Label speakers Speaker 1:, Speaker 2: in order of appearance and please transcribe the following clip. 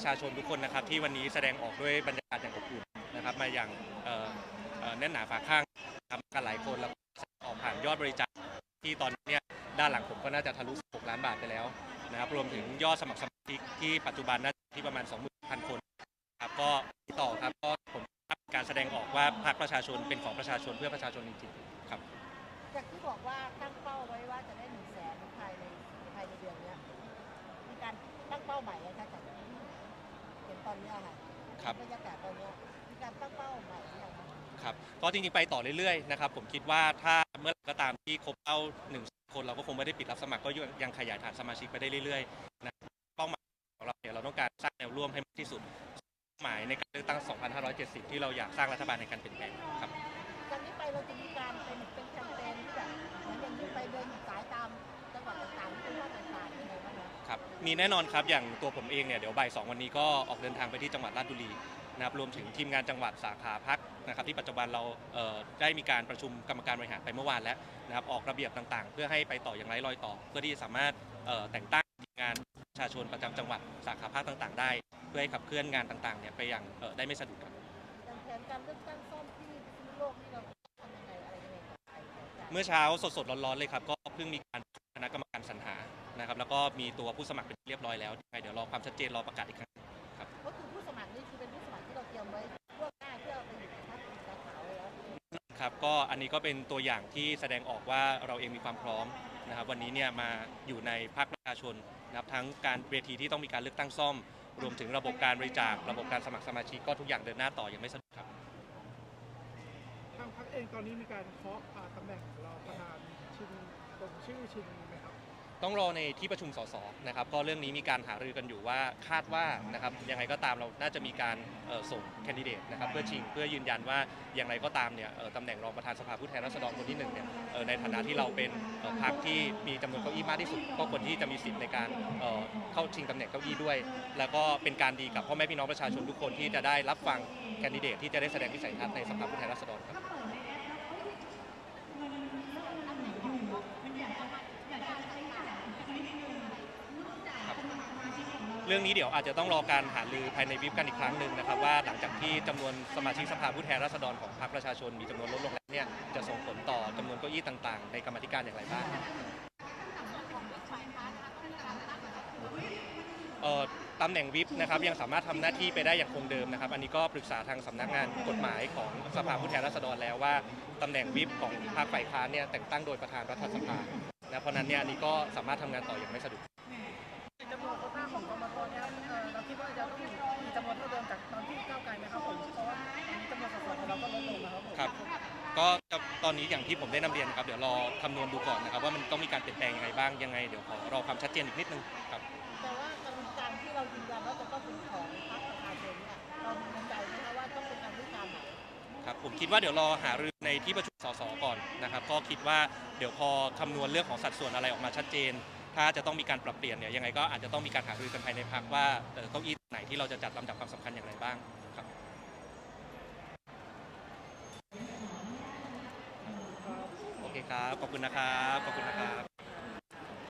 Speaker 1: ประชาชนทุกคนนะครับที่วันนี้แสดงออกด้วยบรรยากาศอย่างอบอุ่นนะครับมาอย่างเอ่อเอ่อแน่นหนาฝาข้างครับกันหลายคนแล้วก็ออกผ่านยอดบริจาคที่ตอนนี้เนี่ยด้านหลังผมก็น่าจะทะลุ6ล้านบาทไปแล้วนะครับรวมถึงยอดสมัครสมาชิกที่ปัจจุบันน่าจะที่ประมาณ20,000คนครับก็ต่อครับก็ผมการแสดงออกว่าพรรคประชาชนเป็นของประชาชนเพื่อประชาชนจริงๆครับ
Speaker 2: จากที่บอกว่าตั้งเป้าไว้ว่าจะได้หนึ่งแสนภายในภายในเดือนนี้มีการตั้งเป้าใหม่แล้วคะจาก อนเนี้ยค่ะ
Speaker 1: ครับ
Speaker 2: บรรยากาศตอนเนี้ยมีการตั้งเป้าใหม่หรือยังคะ
Speaker 1: ครับก็จริงๆไปต่อเรื่อยๆนะครับผมคิดว่าถ้าเมื่อไหร่ก็ตามที่ครบเป้าหนึ่งคนเราก็คงไม่ได้ปิดรับสมัครก็ยังขยายฐานสมาชิกไปได้เรื่อยๆนะเป้าหมายของเราเนี่ยเราต้องการสร้างแนวร่วมให้มากที่สุดเป้าหมายในการเลือกตั้ง 2570 ที่เราอยากสร้างรัฐบาลในการเปลี่ยนแปลงครับ
Speaker 2: จากนี้ไปเราจะมีการเป็นเป็นแคมเปญที่แบบเหมือนอย่างนี้ไปเดินสายตามจังหวัดต่าง
Speaker 1: มีแน่นอนครับ อย่างตัวผมเองเนี่ยเดี๋ยวบ่ายสองวันนี้ก็ออกเดินทางไปที่จังหวัดราชบุรีนะครับรวมถึงทีมงานจังหวัดสาขาพักนะครับที่ปัจจุบันเราเอ่อได้มีการประชุมกรรมการบริหารไปเมื่อวานแล้วนะครับออกระเบียบต่างๆ เพื่อให้ไปต่ออย่างไร้รอยต่อ เพื่อที่จะสามารถเอ่อแต่งตั้งทีมงานประชาชนประจำจังหวัดสาขาภาคต่าง ๆ ได้ เพื่อให้ขับเคลื่อนงานต่างๆเนี่ยไปอย่างเอ่อได้ไม่สะดุดครับ
Speaker 2: อย่างแผนการเลือกตั้งซ่อมที่พิษณุโลกนี่เราทำยังไงอะไรยังไงต่อไปคะ
Speaker 1: เมื่อเช้าสดๆร้อนๆเลยครับ ก็เพิ่งมีการค ณะกรรมการสรรหานะครับ แล้วก็มีตัวผู้สมัครเป็นที่เรียบร้อยแล้วยังไงเดี๋ยวรอความชัดเจนรอประกาศอีกครั้ง
Speaker 2: ก็คือผู้สมัครนี่คือเป็นผู้สมัครที่เราเตรียมไว้ล่วงหน้าเพื่อไปอยู่ในภาคสาขาไว้แล้ว
Speaker 1: ครับก็อันนี้ก็เป็นตัวอย่างที่แสดงออกว่าเราเองมีความพร้อมนะครับ วันนี้เนี่ยมาอยู่ในภาคประชาชนนะครับทั้งการเวทีที่ต้องมีการเลือกตั้งซ่อม รวมถึงระบบการบริจาค ระบบการสมัครสมาชิกก็ทุกอย่างเดินหน้าต่อยังไม่สะดุดครับ
Speaker 3: ทางพรรคเองตอนนี้มีการเคาะอ่าตำแหน่งรองประธานชิงตรง ชื่อชิงไหมครับ
Speaker 1: ต้องรอในที่ประชุมสสนะครับก็เรื่องนี้มีการหารือกันอยู่ว่าคาดว่านะครับยังไงก็ตามเราน่าจะมีการเอ่อส่งแคนดิเดตนะครับเพื่อชิงเพื่อยืนยันว่าอย่างไรก็ตามเนี่ยเอ่อตำแหน่งรองประธานสภาผู้แทนราษฎรคนที่หนึ่งเนี่ยเอ่อในฐานะที่เราเป็นเอ่อพรรคที่มีจำนวนเก้าอี้มากที่สุด ก็ควรที่จะมีสิทธิ์ในการเอ่อเข้าชิงตำแหน่งเก้าอี้ด้วย แล้วก็เป็นการดีกับพ่อแม่พี่น้องประชาชนทุกคนที่จะได้รับฟังแคนดิเดตที่จะได้แสดงวิสัยทัศน์ในสภาผู้แทนราษฎรครับเรื่องนี้เดี๋ยวอาจจะต้องรอการหารือภายในวิปกันอีกครั้งหนึ่งนะครับ ว่าหลังจากที่จำนวนสมาชิกสภาผู้แทนราษฎรของพรรคประชาชนมีจำนวนลดลงแล้วเนี่ยจะส่งผลต่อจำนวนเก้าอี้ต่างๆ ในกรรมธิการอย่างไรบ้างเออตำแหน่งวิปนะครับยังสามารถทำหน้าที่ไปได้อย่างคงเดิมนะครับ อันนี้ก็ปรึกษาทางสำนักงานกฎหมายของสภาผู้แทนราษฎรแล้วว่าตำแหน่งวิปของพรรคฝ่ายค้านเนี่ยแต่งตั้งโดยประธานรัฐสภานะเพราะนั้นเนี่ยอันนี้ก็สามารถทำงานต่ออย่างไม่สะดุด
Speaker 3: ครับผม
Speaker 1: ครับก็จะตอนนี้อย่างที่ผมได้นำเรียนนะครับเดี๋ยวรอคำนวณดูก่อนนะครับ ว่ามันต้องมีการเปลี่ยนแปลงยังไงบ้างยังไงเดี๋ยวขอรอความชัดเจนอีกนิดนึงครับ
Speaker 2: แต่ว่ากรรมการที่เรายืนยันว่าจะต้องเป็นของพรรคประชาชนเนี่ยเรามีมั่นใจไหมคะว่าต้องเป็นการวิการไหน
Speaker 1: ครับผมคิดว่าเดี๋ยวรอหารือในที่ประชุมสสก่อนนะครับก็คิดว่าเดี๋ยวพอคำนวณเรื่องของสัดส่วนอะไรออกมาชัดเจน ถ้าจะต้องมีการปรับเปลี่ยนเนี่ยยังไงก็อาจจะต้องมีการหารือกันภายในพักว่าเอ่อเก้าอี้ไหนที่เราจะจัดลำดับความสำคัญอย่างไรบ้างครับ โอ เคครับ ขอบคุณนะครับ ขอบคุณนะครับ